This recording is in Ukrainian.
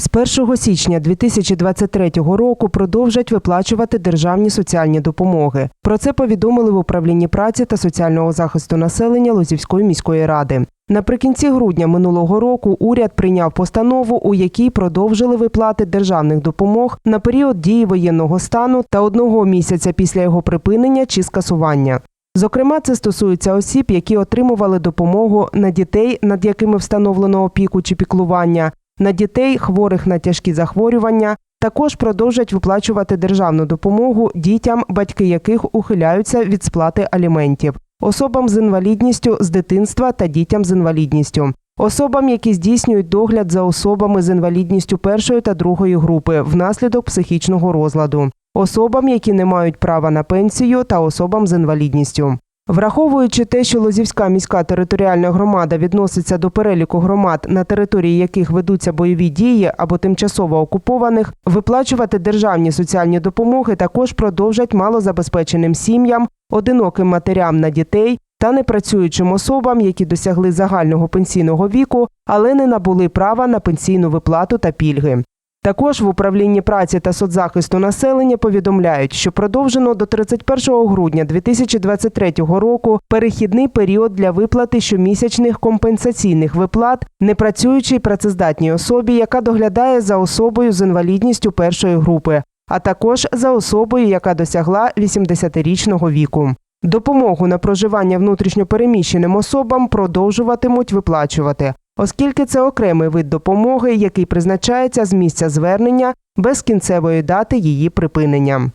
З 1 січня 2023 року продовжать виплачувати державні соціальні допомоги. Про це повідомили в управлінні праці та соціального захисту населення Лозівської міської ради. Наприкінці грудня минулого року уряд прийняв постанову, у якій продовжили виплати державних допомог на період дії воєнного стану та одного місяця після його припинення чи скасування. Зокрема, це стосується осіб, які отримували допомогу на дітей, над якими встановлено опіку чи піклування, на дітей, хворих на тяжкі захворювання. Також продовжать виплачувати державну допомогу дітям, батьки яких ухиляються від сплати аліментів, особам з інвалідністю з дитинства та дітям з інвалідністю, особам, які здійснюють догляд за особами з інвалідністю першої та другої групи внаслідок психічного розладу, особам, які не мають права на пенсію, та особам з інвалідністю. Враховуючи те, що Лозівська міська територіальна громада відноситься до переліку громад, на території яких ведуться бойові дії або тимчасово окупованих, виплачувати державні соціальні допомоги також продовжать малозабезпеченим сім'ям, одиноким матерям на дітей та непрацюючим особам, які досягли загального пенсійного віку, але не набули права на пенсійну виплату та пільги. Також в управлінні праці та соцзахисту населення повідомляють, що продовжено до 31 грудня 2023 року перехідний період для виплати щомісячних компенсаційних виплат непрацюючій працездатній особі, яка доглядає за особою з інвалідністю першої групи, а також за особою, яка досягла 80-річного віку. Допомогу на проживання внутрішньопереміщеним особам продовжуватимуть виплачувати, оскільки це окремий вид допомоги, який призначається з місця звернення без кінцевої дати її припинення.